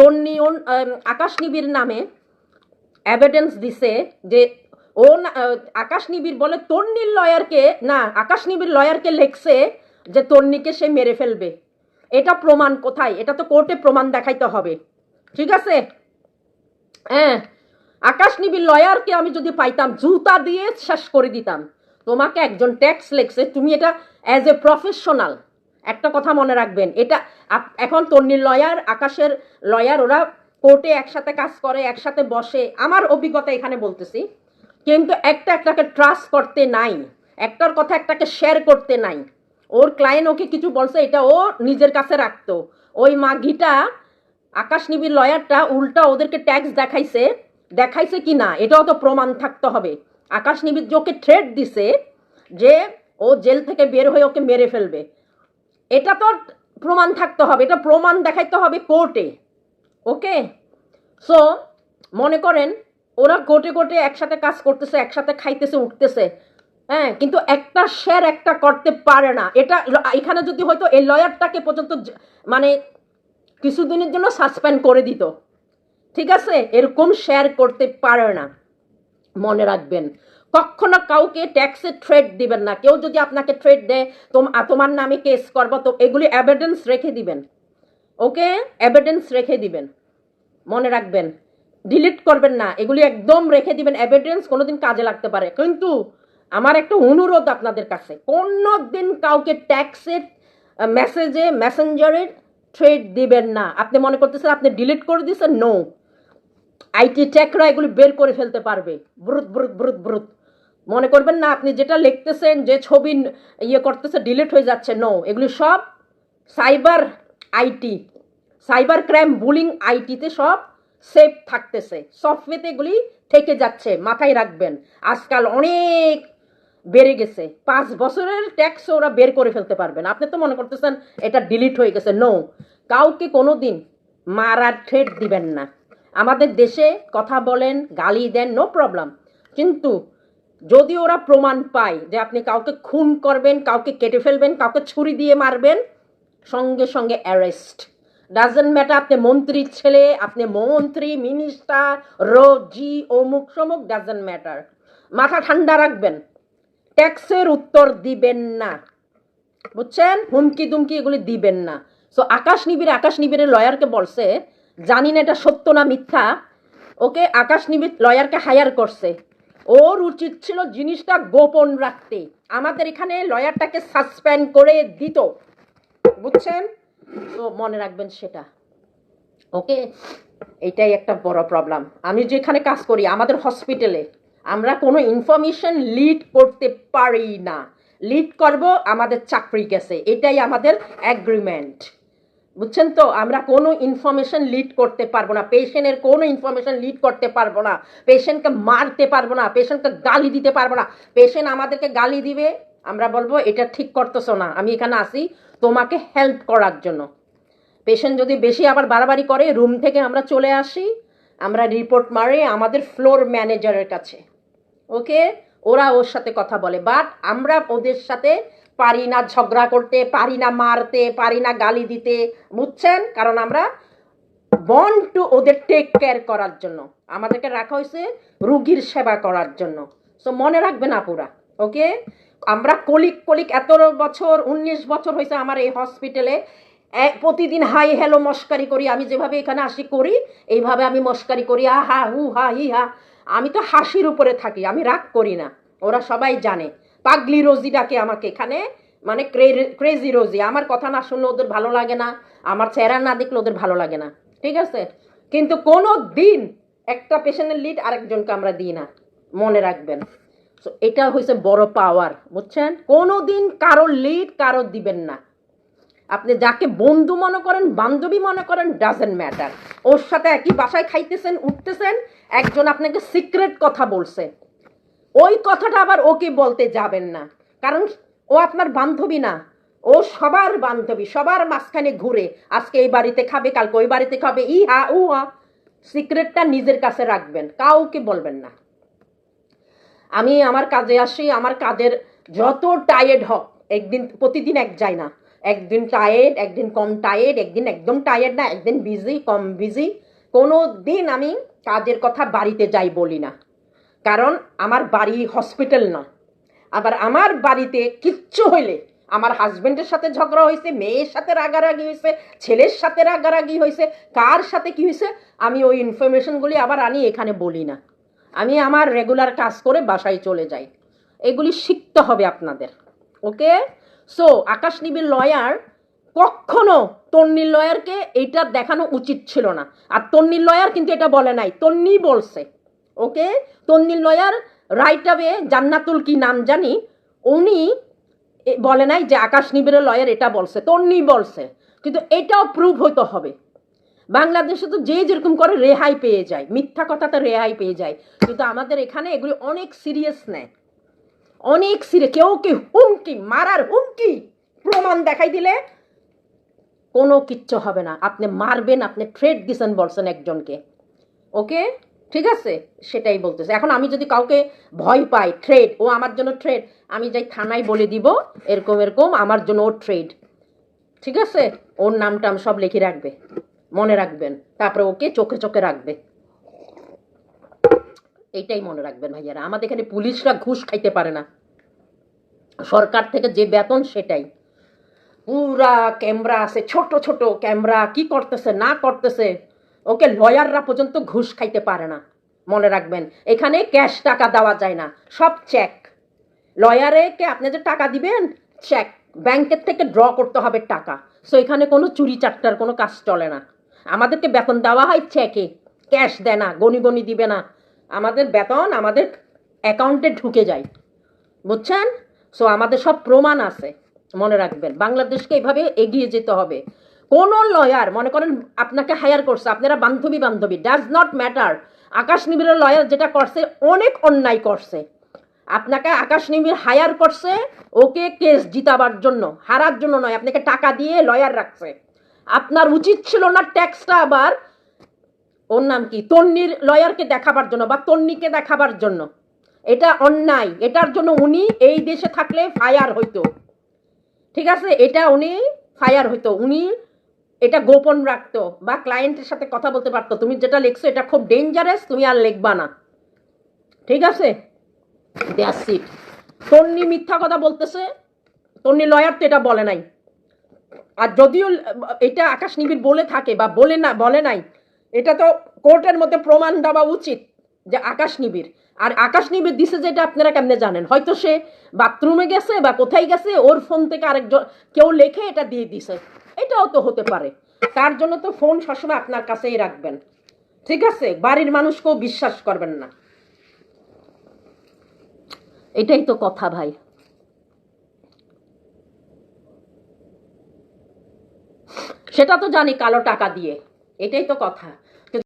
তন্নি on- আম, আকাশ নিবির নামে evidence দিছে যে ও আকাশ নিবির বলে তন্নির লয়ারকে না আকাশ নিবির লয়ারকে লেখছে যে তন্নিকে সে মেরে ফেলবে। এটা প্রমাণ কোথায়? এটা তো কোর্টে প্রমাণ দেখাইতে হবে। ঠিক আছে? হ্যাঁ আকাশ নিবির লয়ারকে আমি যদি পাইতাম জুতা দিয়ে শেষ করে দিতাম। তোমাকে একজন ট্যাক্স লেখছে তুমি এটা অ্যাজ এ প্রফেশনাল একটা কথা মনে রাখবেন, এটা এখন তন্নির লয়ার, আকাশের লয়ার, ওরা কোর্টে একসাথে কাজ করে, একসাথে বসে, আমার অভিজ্ঞতা এখানে বলতেছি, কিন্তু একটা একটাকে ট্রাস্ট করতে নাই, একটার কথা একটাকে শেয়ার করতে নাই, ওর ক্লায়েন্ট ওকে কিছু বলছে, এটা ও নিজের কাছে রাখতো, ওই মাগিটা, আকাশ নিবির লয়ারটা উল্টা ওদেরকে ট্যাক্স দেখাইছে দেখাইছে কি না, এটাও তো প্রমাণ থাকতে হবে, আকাশ নিবির যে ওকে থ্রেট দিছে, যে ও জেল থেকে বের হয়ে ওকে মেরে ফেলবে এটা তো প্রমাণ থাকতে হবে, এটা প্রমাণ দেখাইতে হবে কোর্টে, ওকে? সো মনে করেন ওরা কোর্টে কোর্টে একসাথে কাজ করতেছে, একসাথে খাইতেছে, উঠতেছে হ্যাঁ? কিন্তু একটা শেয়ার একটা করতে পারে না। এটা এখানে যদি হয়তো এই লয়ারটাকে পর্যন্ত মানে কিছুদিনের জন্য সাসপেন্ড করে দিত, ঠিক আছে? এরকম শেয়ার করতে পারে না, মনে রাখবেন। কখনো কাউকে ট্যাক্সের থ্রেড দিবেন না। কেউ যদি আপনাকে থ্রেড দেয় তোমার নামে কেস করব, তো এগুলি এভিডেন্স রেখে দিবেন। ওকে? এভিডেন্স রেখে দিবেন। মনে রাখবেন। ডিলিট করবেন না। এগুলি একদম রেখে দিবেন। এভিডেন্স কোনোদিন কাজে লাগতে পারে। কিন্তু আমার একটা অনুরোধ আপনাদের কাছে। কোনো দিন কাউকে ট্যাক্সের মেসেজে মেসেঞ্জারের থ্রেড দিবেন না। আপনি মনে করতেছেন আপনি ডিলিট করে দিয়েছেন? নো আইটি ট্যাকরা এগুলি বের করে ফেলতে পারবে। ব্রুত ব্রুত ব্রুত ব্রুত। মনে করবেন না, আপনি যেটা লিখতেছেন, যে ছবি ইয়ে করতেছে ডিলিট হয়ে যাচ্ছে নো এগুলি সব cyber IT cyber crime bullying আইটিতে সব সেফ থাকতেছে। সফটওয়্যারতে এগুলি থেকে যাচ্ছে, মাথায় রাখবেন। আজকাল অনেক বেড়ে গেছে। পাঁচ বছরের ট্যাক্স ওরা বের করে ফেলতে পারবেন। আপনি তো মনে করতেছেন, এটা ডিলিট হয়ে গেছে নো কাউকে কোনো দিন মারার থ্রেট দিবেন না। আমাদের দেশে কথা বলেন, গালি দেন নো প্রবলেম কিন্তু যদি ওরা প্রমাণ পায় যে আপনি কাউকে খুন করবেন, কাউকে কেটে ফেলবেন, কাউকে ছুরি দিয়ে মারবেন, সঙ্গে সঙ্গে অ্যারেস্ট ডাজেন্ট ম্যাটার আপনি মন্ত্রীর ছেলে, আপনি মন্ত্রী মিনিস্টার রোজি, অমুক সমুক ডাজেন্ট ম্যাটার মাথা ঠান্ডা রাখবেন। ট্যাক্সের উত্তর দিবেন না। বুঝছেন? হুমকি দুমকি এগুলি দিবেন না। সো আকাশ নিবিড়, আকাশ নিবিড়ের লয়ারকে বলছে, জানি না এটা সত্য না মিথ্যা। ওকে আকাশ নিবিড় লয়ারকে হায়ার করছে। ওর উচিত ছিল জিনিসটা গোপন রাখতে। আমাদের এখানে লয়ারটাকে সাসপেন্ড করে দিত। বুঝছেন? তো মনে রাখবেন সেটা। ওকে? এটাই একটা বড় প্রবলেম আমি যেখানে কাজ করি, আমাদের হসপিটালে আমরা কোনো ইনফরমেশন লিড করতে পারি না। লিড করব, আমাদের চাকরি গেছে। এটাই আমাদের অ্যাগ্রিমেন্ট বুঝছেন তো? আমরা কোনো ইনফরমেশন লিড করতে পারব না। পেশেন্টের কোনো ইনফরমেশন লিড করতে পারব না। পেশেন্টকে মারতে পারব না। পেশেন্টকে গালি দিতে পারব না। পেশেন্ট আমাদেরকে গালি দিবে। আমরা বলব, এটা ঠিক করতেছো না। আমি এখানে আসি তোমাকে হেল্প করার জন্য। পেশেন্ট যদি বেশি আবার বাড়াবাড়ি করে রুম থেকে আমরা চলে আসি। আমরা রিপোর্ট মারি আমাদের ফ্লোর ম্যানেজারের কাছে। ওকে ওরা ওর সাথে কথা বলে। বাট আমরা ওদের সাথে পারি না ঝগড়া করতে, পারি না মারতে, পারি না গালি দিতে। বুঝছেন? কারণ আমরা বন টু ওদের টেক কেয়ার করার জন্য। আমাদেরকে রাখা হয়েছে রুগীর সেবা করার জন্য। সো মনে রাখবেন আপুরা ওকে আমরা কলিক কলিক এত বছর, উনিশ বছর হয়েছে আমার এই হসপিটালে প্রতিদিন হাই হ্যালো মস্কারি করি, আমি যেভাবে এখানে আসি করি, এইভাবে আমি মস্কারি করি আ হা হু, হা, হি, হা। আমি তো হাসির উপরে থাকি, আমি রাগ করি না, ওরা সবাই জানে। পাগলি রোজি ডাকে আমাকে এখানে। মানে ক্রেজি রোজি। আমার কথা না শুনলে ওদের ভালো লাগে না। আমার চেহারা না দেখলে ওদের ভালো লাগে না। ঠিক আছে? কিন্তু কোনো দিন একটা পেশেন্টের লিড আরেকজনকে আমরা দিই না। মনে রাখবেন। So, এটা হয়েছে বড় পাওয়ার বুঝছেন? কোনো দিন কারও লিড কারও দিবেন না। আপনি যাকে বন্ধু মনে করেন বান্ধবী মনে করেন ডাজেন্ট ম্যাটার ওর সাথে একই বাসায় খাইতেছেন উঠতেছেন একজন আপনাকে সিক্রেট কথা বলছে। ওই কথাটা আবার ওকে বলতে যাবেন না। কারণ ও আপনার বান্ধবী না। ও সবার বান্ধবী, সবার মাঝখানে ঘুরে আজকে এই বাড়িতে খাবে, কালকে ওই বাড়িতে খাবে ই হা উ হা সিক্রেটটা নিজের কাছে রাখবেন, কাউকে বলবেন না। আমি আমার কাজে আসি, আমার কাজের যত টায়ার্ড হোক, একদিন প্রতিদিন এক যায় না। একদিন টায়ার্ড একদিন কম টায়ার্ড একদিন একদম টায়ার্ড না, একদিন বিজি কম বিজি কোনো দিন আমি কাজের কথা বাড়িতে যাই বলি না। কারণ আমার বাড়ি হসপিটাল না। আবার আমার বাড়িতে কিচ্ছু হইলে আমার হাজবেন্ডের সাথে ঝগড়া হয়েছে মেয়ের সাথে রাগারাগি হয়েছে ছেলের সাথে রাগারাগি হয়েছে কার সাথে কি হয়েছে আমি ওই ইনফরমেশনগুলি আবার আনি এখানে বলি না। আমি আমার রেগুলার কাজ করে বাসায় চলে যাই। এগুলি শিখতে হবে আপনাদের, ওকে? সো আকাশ নিবির লয়ার কখনো তন্নির লয়ারকে এইটা দেখানো উচিত ছিল না। আর তন্নির লয়ার কিন্তু এটা বলে নাই তন্নি বলছে। ওকে? তন্নির লয়ার রাইট আবে জান্নাতুল কি নাম জানি? উনি বলে নাই যে আকাশ নিবিড়ের লয়ার এটা বলছে তন্নি বলছে। কিন্তু এটাও প্রুভ হইতে হবে। বাংলাদেশে তো যে যেরকম করে রেহাই পেয়ে যায়, মিথ্যা কথাতে রেহাই পেয়ে যায়। কিন্তু আমাদের এখানে এগুলি অনেক সিরিয়াস নেয়। অনেক সিরিয়াস কেউ কি হুমকি, মারার হুমকি প্রমাণ দেখাই দিলে? কোনো কিচ্ছু হবে না। আপনি মারবেন, আপনি থ্রেড দিছেন বলছেন একজনকে। ওকে? ঠিক আছে? সেটাই বলতেছে। এখন আমি যদি কাউকে ভয় পাই ট্রেড ও আমার জন্য ট্রেড আমি যাই থানায় বলে দিব, এরকম এরকম, আমার জন্য ও ট্রেড ঠিক আছে? ওর নাম টাম সব লিখে রাখবে, মনে রাখবেন। তারপরে ওকে চোখে চোখে রাখবে। এইটাই মনে রাখবেন ভাইয়ারা। আমাদের এখানে পুলিশরা ঘুষ খাইতে পারে না। সরকার থেকে যে বেতন, সেটাই। পুরা ক্যামেরা আছে, ছোট ছোট ক্যামেরা। কি করতেছে, না করতেছে? ওকে লয়াররা পর্যন্ত ঘুষ খাইতে পারে না। মনে রাখবেন, এখানে ক্যাশ টাকা দেওয়া যায় না, সব চেক লয়ারে কে, আপনি যে টাকা দিবেন? চেক ব্যাংকের থেকে ড্র করতে হবে টাকা। সো এখানে কোনো চুরি চাট্টার কোনো কাজ চলে না। আমাদেরকে বেতন দেওয়া হয় চেকে ক্যাশ দেয় না, গনি গনি দিবে না। আমাদের বেতন আমাদের অ্যাকাউন্টে ঢুকে যায়। বুঝছেন? সো আমাদের সব প্রমাণ আছে। মনে রাখবেন, বাংলাদেশকে এইভাবে এগিয়ে যেতে হবে। কোন লয়ার, মনে করেন আপনাকে হায়ার করছে, আপনারা বান্ধবী বান্ধবী ডাজ নট ম্যাটার আকাশ নিবিড়ের লয়ার যেটা করছে, অনেক অন্যায় করছে। আপনাকে আকাশ নিবিড় হায়ার করছে, ওকে কেস জিতাবার জন্য, হারার জন্য নয়, আপনাকে টাকা দিয়ে লয়ার রাখছে। আপনার উচিত ছিল না ট্যাক্সটা আবার, ওর নাম কি? তন্নির লয়ারকে দেখাবার জন্য বা তন্নিকে দেখাবার জন্য। এটা অন্যায়, এটার জন্য উনি এই দেশে থাকলে ফায়ার হইতো। ঠিক আছে? এটা উনি ফায়ার হইতো। উনি এটা গোপন রাখতো বা ক্লায়েন্টের সাথে কথা বলতে পারতো। তুমি যেটা লিখছো এটা খুব ডেঞ্জারাস তুমি আর লিখবা না। ঠিক আছে? তন্নি মিথ্যা কথা বলতেছে, তন্নি লয়ার তো এটা বলে নাই। আর যদিও এটা আকাশ নিবিড় বলে থাকে বা বলে না, বলে নাই, এটা তো কোর্টের মধ্যে প্রমাণ দেওয়া উচিত যে আকাশ নিবিড়। আর আকাশ নিবিড় দিছে যেটা আপনারা কেমনে জানেন? হয়তো সে বাথরুমে গেছে বা কোথায় গেছে, ওর ফোন থেকে আরেকজন, কেউ লেখে এটা দিয়ে দিছে। এটাও তো হতে পারে। তার জন্য তো ফোন সবসময় আপনার কাছেই রাখবেন। ঠিক আছে? বাড়ির মানুষকেও বিশ্বাস করবেন না। এটাই তো কথা ভাই। সেটা তো জানি কালো টাকা দিয়ে। এটাই তো কথা।